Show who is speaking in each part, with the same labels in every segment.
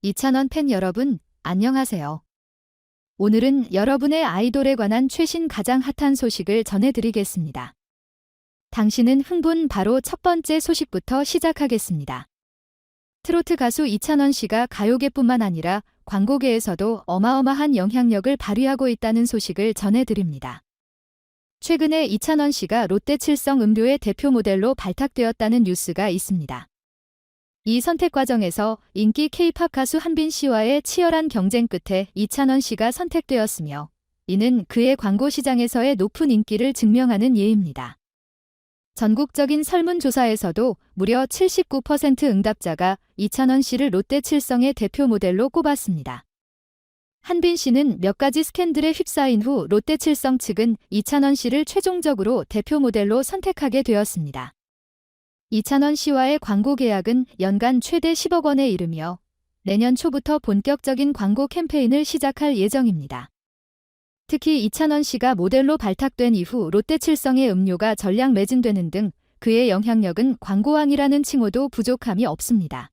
Speaker 1: 이찬원 팬 여러분, 안녕하세요. 오늘은 여러분의 아이돌에 관한 최신 가장 핫한 소식을 전해드리겠습니다. 당신은 흥분 바로 첫 번째 소식부터 시작하겠습니다. 트로트 가수 이찬원 씨가 가요계뿐만 아니라 광고계에서도 어마어마한 영향력을 발휘하고 있다는 소식을 전해드립니다. 최근에 이찬원 씨가 롯데 칠성 음료의 대표 모델로 발탁되었다는 뉴스가 있습니다. 이 선택 과정에서 인기 K-팝 가수 한빈 씨와의 치열한 경쟁 끝에 이찬원 씨가 선택되었으며 이는 그의 광고 시장에서의 높은 인기를 증명하는 예입니다. 전국적인 설문조사에서도 무려 79% 응답자가 이찬원 씨를 롯데 칠성의 대표 모델로 꼽았습니다. 한빈 씨는 몇 가지 스캔들에 휩싸인 후 롯데 칠성 측은 이찬원 씨를 최종적으로 대표 모델로 선택하게 되었습니다. 이찬원 씨와의 광고 계약은 연간 최대 10억 원에 이르며 내년 초부터 본격적인 광고 캠페인을 시작할 예정입니다. 특히 이찬원 씨가 모델로 발탁된 이후 롯데칠성의 음료가 전량 매진되는 등 그의 영향력은 광고왕이라는 칭호도 부족함이 없습니다.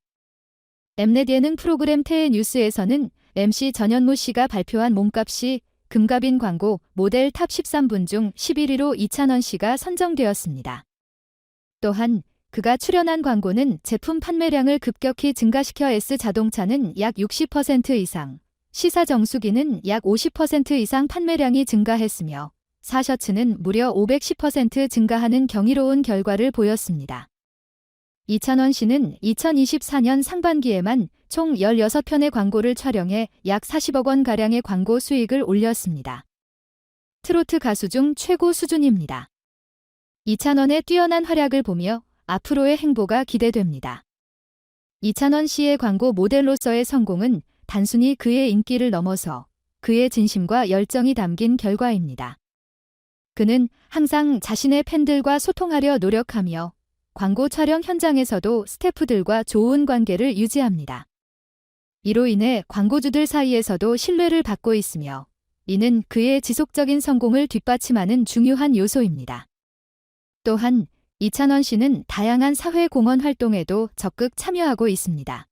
Speaker 1: 엠넷 예능 프로그램 태의 뉴스에서는 MC 전현무 씨가 발표한 몸값이 금갑인 광고 모델 탑 13분 중 11위로 이찬원 씨가 선정되었습니다. 또한 그가 출연한 광고는 제품 판매량을 급격히 증가시켜 S자동차는 약 60% 이상, 시사 정수기는 약 50% 이상 판매량이 증가했으며 사셔츠는 무려 510% 증가하는 경이로운 결과를 보였습니다. 이찬원 씨는 2024년 상반기에만 총 16편의 광고를 촬영해 약 40억 원 가량의 광고 수익을 올렸습니다. 트로트 가수 중 최고 수준입니다. 이찬원의 뛰어난 활약을 보며 앞으로의 행보가 기대됩니다. 이찬원 씨의 광고 모델로서의 성공은 단순히 그의 인기를 넘어서 그의 진심과 열정이 담긴 결과입니다. 그는 항상 자신의 팬들과 소통하려 노력하며 광고 촬영 현장에서도 스태프들과 좋은 관계를 유지합니다. 이로 인해 광고주들 사이에서도 신뢰를 받고 있으며 이는 그의 지속적인 성공을 뒷받침하는 중요한 요소입니다. 또한 이찬원 씨는 다양한 사회 공헌 활동에도 적극 참여하고 있습니다.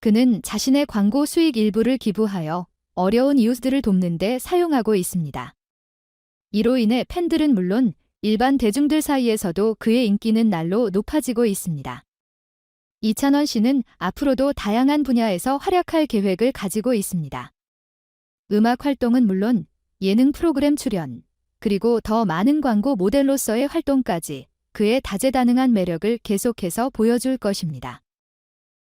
Speaker 1: 그는 자신의 광고 수익 일부를 기부하여 어려운 이웃들을 돕는 데 사용하고 있습니다. 이로 인해 팬들은 물론 일반 대중들 사이에서도 그의 인기는 날로 높아지고 있습니다. 이찬원 씨는 앞으로도 다양한 분야에서 활약할 계획을 가지고 있습니다. 음악 활동은 물론 예능 프로그램 출연, 그리고 더 많은 광고 모델로서의 활동까지 그의 다재다능한 매력을 계속해서 보여줄 것입니다.